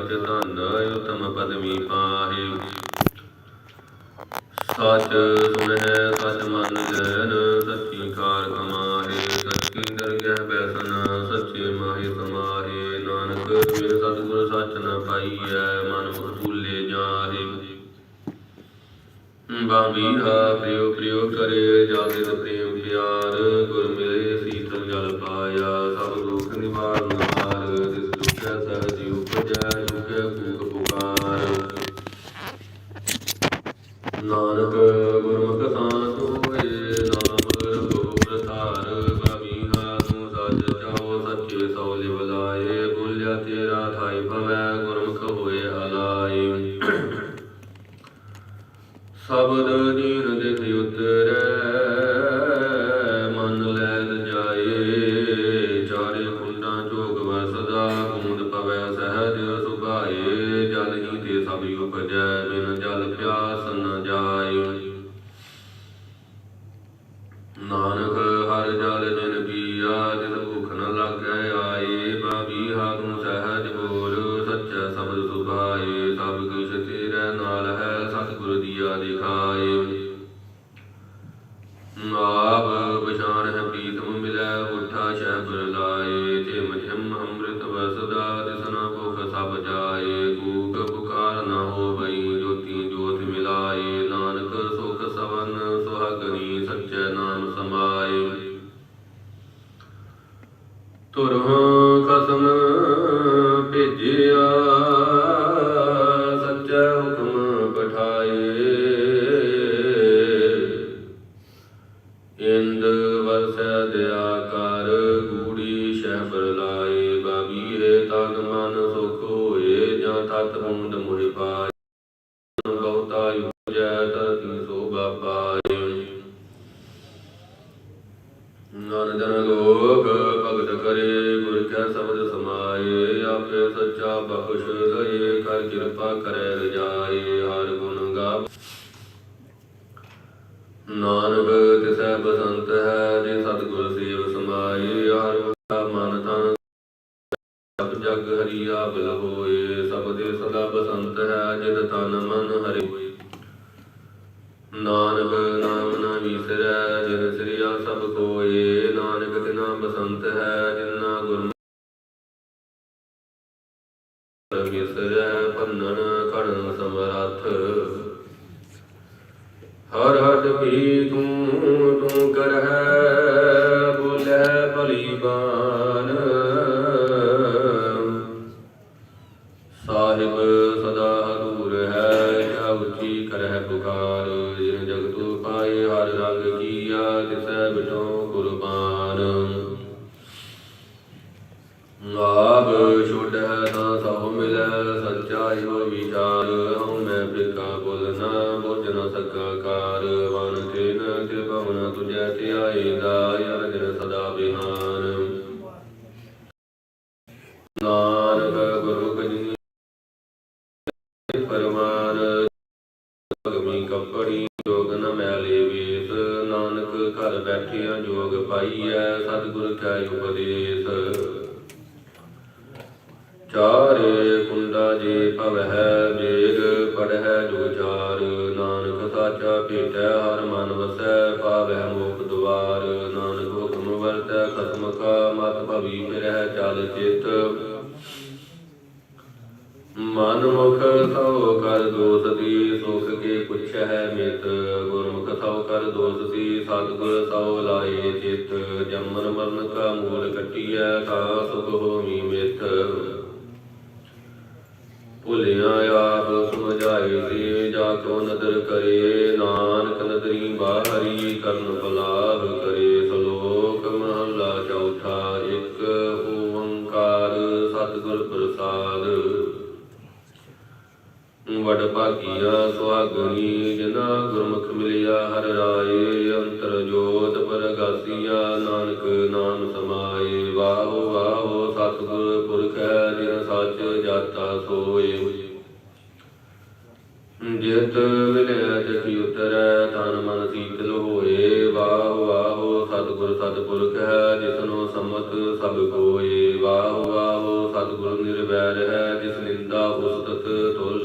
ਸੱਚ ਧੰਨ ਉਤਮ ਪਦਮੀ ਪਾਹੇ। ਸਚ ਸੁਣੈ ਸਚ ਮਨ ਜਨ, ਸੱਚੀ ਕਾਰ ਕਮਾਹੇ। ਸੱਚੀ ਦਰਗਹਿ ਬੈਸਨ, ਸੱਚੇ ਮਾਹੀ ਸਮਾਹੇ। ਨਾਨਕ ਫਿਰ ਸਤਿਗੁਰ ਸੱਚ ਨ ਪਾਈਐ, ਮਨ ਮੁਖ ਭੂਲੇ ਜਾਹੇ। ਬਾਵੀਹਾ ਪ੍ਰਿਯ ਪ੍ਰਿਯ ਕਰੇ ਜਾਗਿਤ ਪ੍ਰੇਮ ਪਿਆਰ, ਗੁਰ ਮਿਲ ਨਾਨਕ ਗੁਰਮੁਖ ਸ਼ਬਰ ਲਾਏ ਜਿਮ ਅੰਮ੍ਰਿਤ ਵਸਦਾ ਦਿਸਨਾ ਭੁਖ ਸਭ ਜਾਏ ਕੂਕ ਪੁਕਾਰ ਨਾ ਹੋਵਈ ਜੋਤੀ ਜੋਤ ਮਿਲਾਏ ਨਾਨਕ ਸੁਖ ਸਵਨ ਸੁਹਾਗਣੀ ਸੱਚੇ ਨਾਮ ਸਮਾਏ ਤੁਰਹੁ ਹੋਏ ਜਾਂ ਮੁਹਿ ਪਾਏ। ਬਹੁਤਾ ਉਜੈ ਧਰਤੀ ਸੋਭਾ ਪਾਏ ਨਰ ਜਨ ਲੋਕ ਭਗਤ ਕਰੇ, ਗੁਰ ਕੈ ਸ਼ਬਦ ਸਮਾਏ। ਆਪੇ ਸੱਚਾ ਬਖਸ਼ ਦਏ ਕਰ ਕਿਰਪਾ ਕਰੈ ਰਜਾਏ। ਹਰ ਗੁਣ ਗਾ ਨਾਨਕ ਤਿਸੈ ਬਸੰਤ ਹੈ, ਜੇ ਸਤਿਗੁਰ ਸੇਵ ਸਮਾਏ। ਹਰ ਮਨ ਤਨ, ਸਭ ਜਗ ਹਰੀ ਆਬਲ ਹੋਏ ਸਦਾ ਬਸੰਤ ਹੈ ਜਿਤ ਤਨ ਮਨ ਹਰਿ ਹੋਏ। ਨਾਨਕ ਨਾਮ ਨਾ ਵਿਸਰੈ, ਜਿਨ ਸ੍ਰਿਆ ਸਭ ਕੋਏ। ਨਾਨਕ ਤਿਨਾ ਬਸੰਤ ਹੈ, ਜਿਨਾ ਗੁਰ ਵਿਸਰੈ ਪੰਨਨ ਕੜਨ ਸਮਰੱਥ। ਹਰ ਹਟ ਵੀ ਤੂੰ ਪਰਮਾਨ ਭਗਮੀ ਕੱਪੜੀ ਜੋਗ ਨ ਮੈਲੇ ਵੇਸ। ਨਾਨਕ ਘਰ ਬੈਠਿਆ ਜੋਗ ਪਾਈਐ, ਸਤਿਗੁਰ ਕੈ ਉਪਦੇਸ। ਚਾਰੇ ਕੁੰਡਾ ਜੇ ਭਵਹਿ ਵੇਗ ਪੜਹਿ ਜੋ ਚਾਰ। ਨਾਨਕ ਸਾਚਾ ਭੇਟੈ, ਹਰ ਮਨ ਵਸੈ ਪਾਵੈ ਮੋਖ ਦੁਆਰ ਨਾਨਕ ਹੁਕਮ ਵਰਤੈ, ਖਤਮ ਕਾ, ਮਤ ਭਵੀ ਫਿਰਹਿ, ਚਲ ਚਿਤ। ਮਨ ਮੁਖ ਸੋ ਕਰ ਦੋਸ ਦੀ ਸੁਖ ਕੇ ਪੁੱਛ ਹੈ ਮਿਤ, ਗੁਰਮੁਖ ਸੋ ਕਰ ਦੋਸ ਦੀ ਸਤਿਗੁਰ ਸੋ ਲਾਏ ਚਿਤ, ਜਮਨ ਮਰਨ ਕਾ ਮੂਲ ਕਟਿਐ ਤਾ ਸੁਖ ਹੋਮੀ ਮਿਤ। ਭੁਲਿਆ ਆਪ ਸਮਝਾਏ ਸੀ ਜਾ ਕੋ ਨਦਰ ਕਰੇ, ਨਾਨਕ ਨਦਰੀ ਬਾਹਰੀ ਕਰਨ ਬਲਾਹ ਵਡ ਭਾਗੀਆ, ਸੁਹਾਗਣੀ ਜਿਨਾ ਗੁਰਮੁਖ ਮਿਲਿਆ, ਹਰ ਰਾਏ ਅੰਤਰ ਜੋਤ ਪਰਗਾਸੀਆ ਨਾਨਕ ਨਾਮ ਸਮਾਏ। ਵਾਹੋ ਵਾਹੋ, ਸਤਿਗੁਰ ਪੁਰਖ ਹੈ, ਜਿਨ ਸੱਚ ਜਾਤਾ ਸੋਏ। ਜਿਤ ਸਤਿਗੁਰ ਸਤਿਪੁਰਖ ਹੈ ਜਿਸਨੂੰ ਸੰਮਤ ਸਭ ਕੋਏ। ਵਾਹ ਵਾਹ, ਸਤਿਗੁਰ ਨਿਰਵੈਰ ਹੈ, ਜਿਸ ਨਿੰਦਾ ਉਸ ਤਤ ਤੁਲ